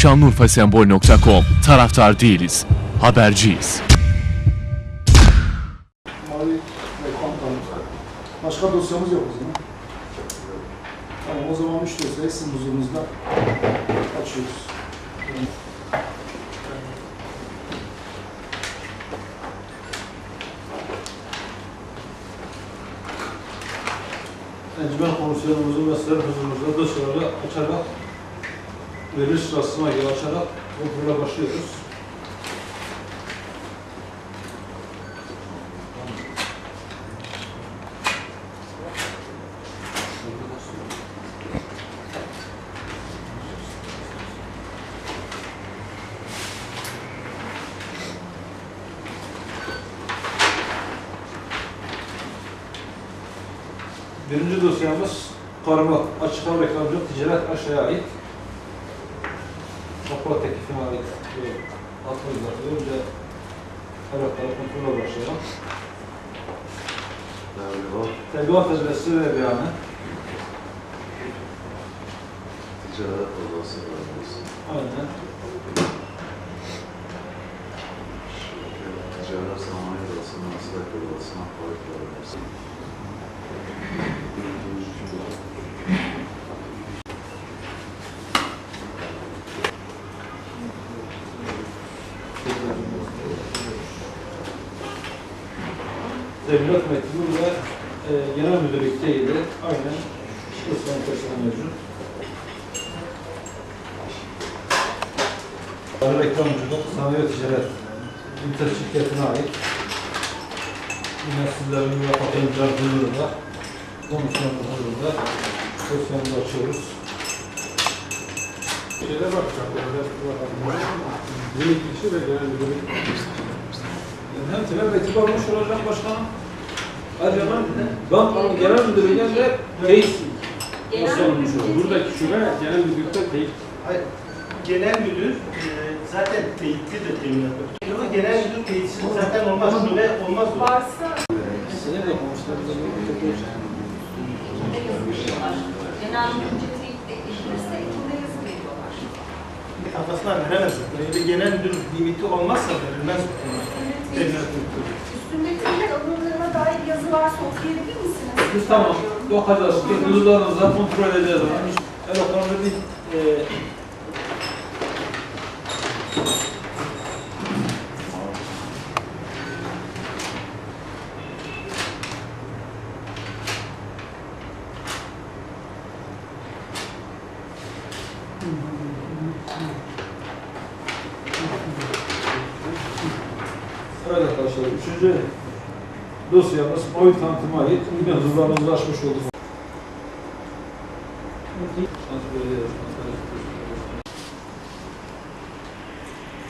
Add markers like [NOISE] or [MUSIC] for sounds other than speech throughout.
Şanlıurfasembol.com Taraftar değiliz, haberciyiz. Başka dosyamız yok o zaman. Tamam o zaman üç dosyayı sizin huzurunuzda açıyoruz. Encümen komisyonumuzun ve sizlerin huzurunuzda dosyaları açarak verir sırasına göre açarak kontrole başlıyoruz. Birinci dosyamız karma, açık hava reklamcı ticaret aşağıya ait. Kapalı teklifine ait e, atmazlar. Önce evrakları kontrole başlayalım. Tebliğat adresi ve beyanı. Ticaret odası bölgesi. Aynen. Ticaret sanayi odası, meslek odası, nakliye bölgesi. Tebliğat mektubu ve e, genel müdürlük teyidi aynen Osman Köşe'ne mevcut. Sarı Reklamcılık Sanayi Ticaret Ünite şirketine ait. Yine sizlerin ve katılımcılar duyurunda komisyonun huzurunda dosyamızı açıyoruz. Şeyler bakacağım. Yönetim kişi ve genel müdürlük. Hem temel mektubu almış olacağım başkanım. Ayrıca ben bankanın genel müdürlüğünden de teyit dosyalamış oldum. Buradaki şube genel müdürlükte değil. Hayır, genel müdür e, zaten teyitlidir teminat Ama genel müdür teyitsiz zaten olmaz. Şube olmaz. Varsa Senin de ne yazıyorlar. Genel müdürce teyit edilirse içinde yazı veriyorlar. Kafasına bir genel müdür limiti olmazsa verilmez. Teminat müdürü. Üstünde teyit alımlarına dair yazı varsa okuyabilir misiniz? Biz tamam. Bakacağız. Huzurlarınızda kontrol edeceğiz. Evet, onu bir e, Evet arkadaşlar, üçüncü dosyamız oy tanıtıma ait. Bugün huzurlarınızı açmış olduk.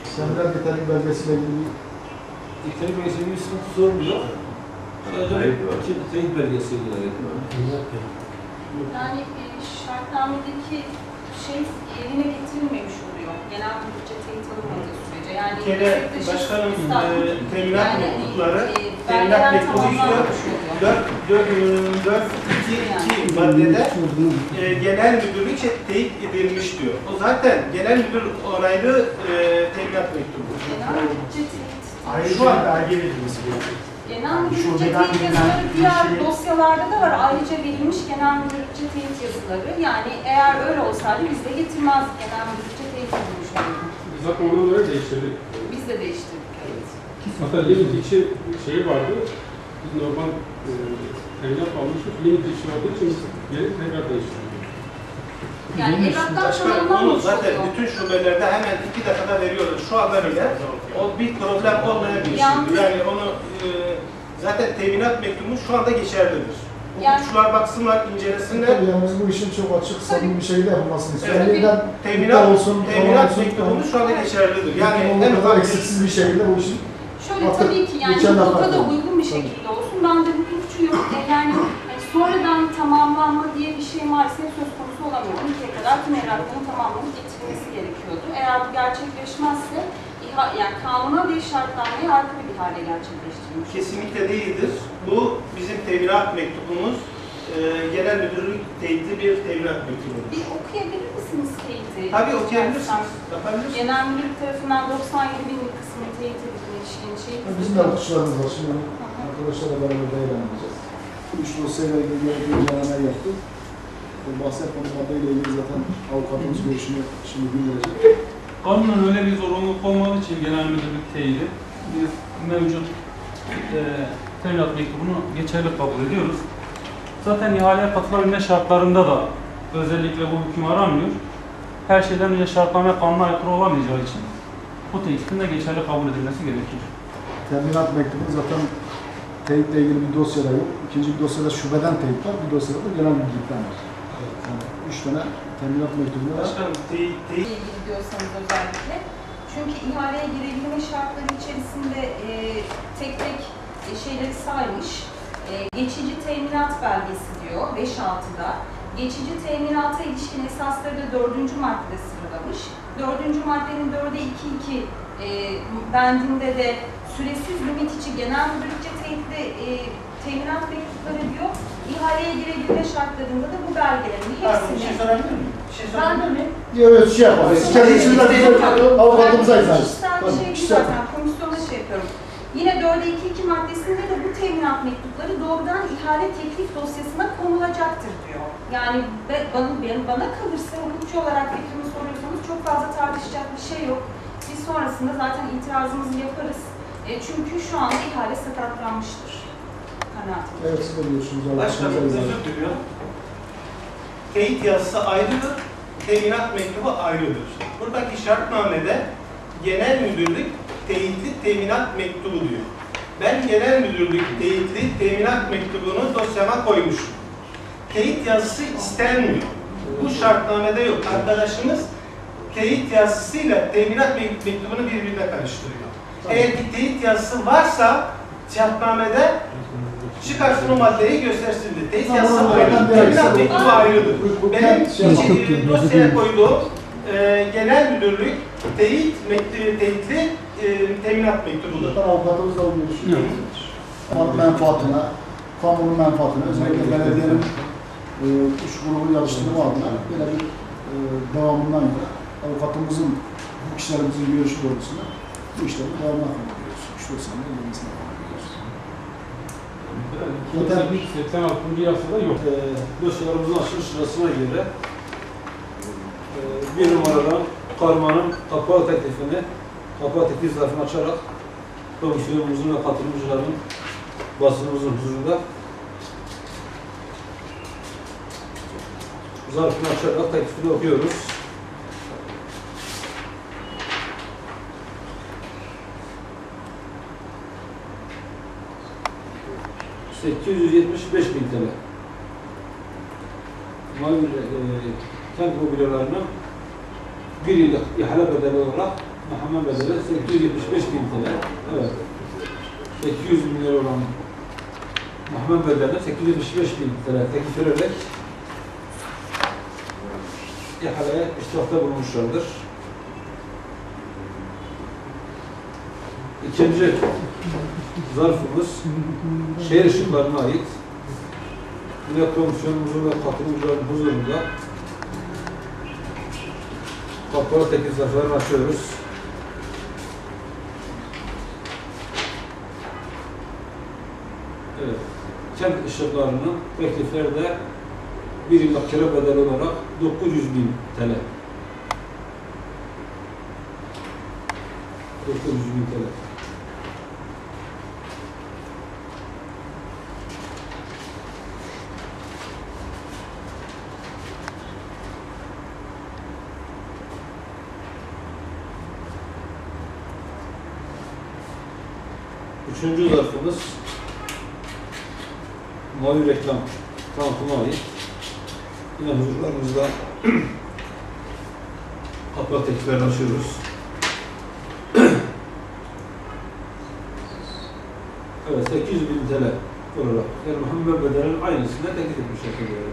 Sender yeterlik belgesiyle ilgili İktidar belgesi bir sıkıntı sorun yok. Sadece iki teyit belgesi ilgili. Yani e, şartnamedeki şey yerine getirilmemiş oluyor. Genel müdürce teyit alınmadığı sürece. Yani Bir kere başkanım e, teminat Yani, mektupları, e, teminat mektubu oluyor. 4, 4, 4, 2, 2 maddede e, genel müdürlük teyit edilmiş diyor. O zaten genel müdür onaylı e, teminat mektubu. Genel teyit. Şu an belge verilmesi gerekiyor. Genel müdürlükçe teyit yazıları diğer şey- dosyalarda da var. Ayrıca verilmiş genel müdürlükçe teyit yazıları. Yani eğer öyle olsaydı biz de getirmezdik genel müdürlükçe teyit edilmiş olurdu. Biz zaten onu öyle değiştirdik. Biz de değiştirdik. Evet. Hatta limit içi şeyi vardı. Biz normal e, teminat almıştık. Limit içi olduğu için geri tekrar değiştirdik. Yani evraktan Başka onu zaten bütün şubelerde hemen iki dakikada veriyorlar. Şu anda bile o bir problem şey. Yalnız- Yani onu e, zaten teminat mektubu şu anda geçerlidir. Yani- Hukukçular baksınlar, incelesinler. Tabii yani biz bu işin çok açık, samimi bir şekilde yapılmasını istiyoruz. Evet. Yeniden Teminat, olsun, teminat mektubumuz şu anda geçerlidir. Yani Yani en ufak eksiksiz bir şekilde bu işin Şöyle Hatta tabii ki yani hukuka da uygun bir şekilde olsun. Ben de hukukçu yok. E, Yani hani sonradan tamamlanma diye bir şey maalesef söz konusu olamıyor. 12'ye kadar tüm evrakların tamamlanıp getirilmesi gerekiyordu. Eğer bu gerçekleşmezse yani kanuna ve şartnameye aykırı bir hale gerçekleştirilmiş. kesinlikle değildir. Bu bizim teminat mektubumuz. e, genel müdürlük teyitli bir teminat mektubu. Bir okuyabilir misiniz teyiti? Tabii okuyabilirsiniz. Yapabilirsiniz. Genel müdürlük tarafından 97 binlik kısmı teyit edilmiş ilişkin şey. Bizim de bakışlarımız var. Şimdi arkadaşlarla beraber değerlendireceğiz. Üç dosyayla ilgili incelemeler yaptık. Bu bahsettiğim maddeyle ilgili zaten avukatımız görüşünü şimdi bildirecek. Kanunen öyle bir zorunluluk olmadığı için genel müdürlük teyidi biz mevcut e, teminat mektubunu geçerli kabul ediyoruz. Zaten ihaleye katılabilme şartlarında da özellikle bu hüküm aranmıyor. Her şeyden önce şartname kanuna aykırı olamayacağı için bu teyitin de geçerli kabul edilmesi gerekir. Teminat mektubu zaten teyitle ilgili bir dosyada yok. İkinci bir dosyada şubeden teyit var. Bir dosyada da genel müdürlükten var. Yani üç tane teminat mektubu var. Başkanım teyit, teyit ilgili diyorsanız özellikle. Çünkü ihaleye girebilme şartları içerisinde e, tek tek e, şeyleri saymış. E, geçici teminat belgesi diyor 5-6'da. Geçici teminata ilişkin esasları da 4. maddede sıralamış. 4. maddenin 4'e 2.2 e, bendinde de süresiz limit içi genel müdürlükçe teyitli e, teminat mektupları diyor. İhaleye girebilme şartlarında da bu belgelerin Pardon, bir şey hepsini sorabilir miyim? Bir şey ben sorabilir de miyim? evet şey yapalım. Siz kendi içinizden bize avukatımıza izah edin. Kişisel bir Tamam, şey zaten. Komisyona şey yapıyorum. Yine 4'e 2.2 maddesinde de bu teminat mektupları doğrudan ihale teklif dosyasına konulacaktır diyor. Yani bana, ben- bana kalırsa hukukçu olarak fikrimi soruyorsanız çok fazla tartışacak bir şey yok. Biz sonrasında zaten itirazımızı yaparız. E, çünkü şu anda ihale sakatlanmıştır. Kanaatim. Evet siz de biliyorsunuz. Başkanım özür diliyorum. Teyit yazısı ayrıdır, teminat mektubu ayrıdır. Buradaki şartnamede genel müdürlük teyitli teminat mektubu diyor. Ben genel müdürlük teyitli teminat mektubunu dosyama koymuşum. Teyit yazısı istenmiyor. Bu şartnamede yok. Arkadaşımız teyit yazısıyla teminat mek- mektubunu birbirine karıştırıyor. Eğer ki teyit yazısı varsa şartnamede çıkarsın o maddeyi göstersin diye. Teyit yazısı bir Teminat mektubu bu- Benim şey yapalım. içi- dosyaya koyduğum e, genel müdürlük teyit mektubu, teyitli e, teminat mektubudur. Zaten avukatımızla o görüşüyor. Kamunun menfaatine, kamunun menfaatine, özellikle belediyenin e, üç grubu yarıştırma adına böyle bir e, devamından yana avukatımızın, bu kişilerimizin görüşü doğrultusunda bu işlerin devamına kalıyoruz. Üç dosyanın ellemesine kalıyoruz. Zaten 86. yasada yok. e, dosyalarımızın açılış sırasına göre e, bir numaradan karmanın kapağı teklifini, kapağı teklif zarfını açarak komisyonumuzun ve katılımcıların basınımızın huzurunda zarfını açarak teklifini okuyoruz. ...875 bin TL. Mavi e, kent mobilyalarının bir yıllık ihale bedeli olarak mahkeme bedeli 875 bin TL. Evet. 800 bin lira olan mahkeme bedelini 875 bin TL teklif vererek ihaleye iştirafta bulunmuşlardır. İkinci zarfımız şehir ışıklarına ait. Yine komisyonumuzun ve katılımcıların huzurunda kapalı teklif zarflarını açıyoruz. Evet. Kent ışıklarının tekliflerde bir yıllık kira bedeli olarak 900 bin TL. 900 bin TL. Üçüncü zarfımız mavi reklam tanıtıma ait. Yine huzurlarımızda kapak [CLEARS THROAT] tekliflerini açıyoruz. [CLEARS THROAT] evet 800 bin TL olarak yani Muhammed Bedel'in aynısını teklif etmiş şekilde.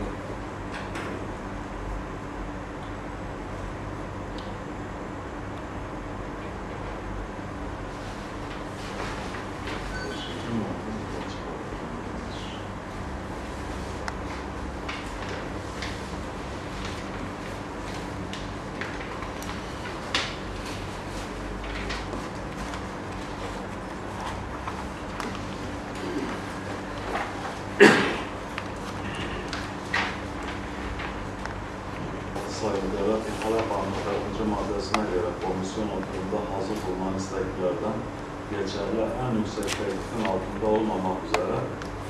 sayılara ihale kanunu 4. maddesine komisyon oturumunda hazır bulunan isteklerden geçerli en yüksek teklifin altında olmamak üzere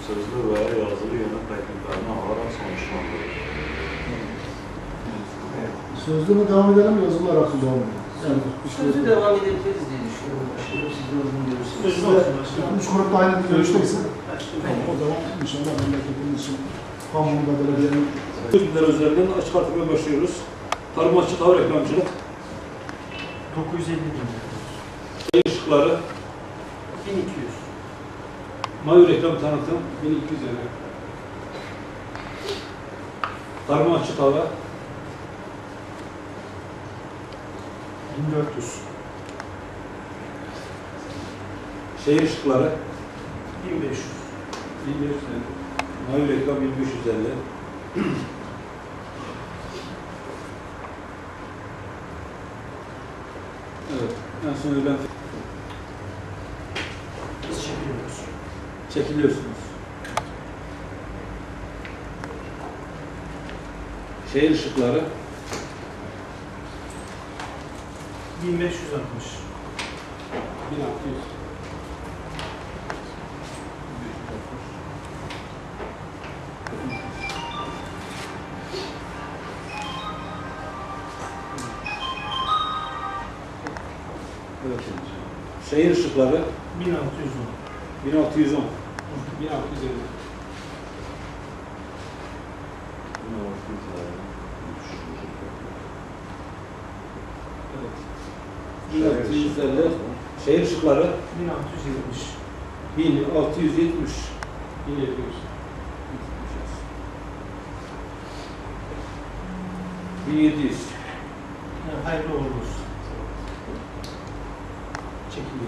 sözlü veya yazılı yönet tekliflerini alarak sonuçlandırır. Sözlü mü devam edelim, yazılı olarak mı devam edelim? Yani, Sözü devam edebiliriz diye düşünüyorum başkanım. Siz de uygun görürsünüz. Sözlü olsun başkanım. Üç grup da aynı bir görüşteyse, tamam, o zaman inşallah memleketimiz için, kamunda belediyenin Ürünler üzerinden açık artırmaya başlıyoruz. Tarım açık hava reklamcılık, 950 bin. şehir ışıkları, 1200. mavi reklam tanıtım, 1200 lira. tarım açık hava, 1400. şehir ışıkları, 1500. 1500 lira. mavi reklam 1550, Evet, en son öğlen Biz çekiliyoruz. çekiliyorsunuz. Şehir ışıkları, 1560. 1600. şehir ışıkları 1610. 1610, 1600 lira. evet. 1650, şehir ışıkları 1670. 1670, 1700. bin yedi yüz. Yani hayırlı olsun. checking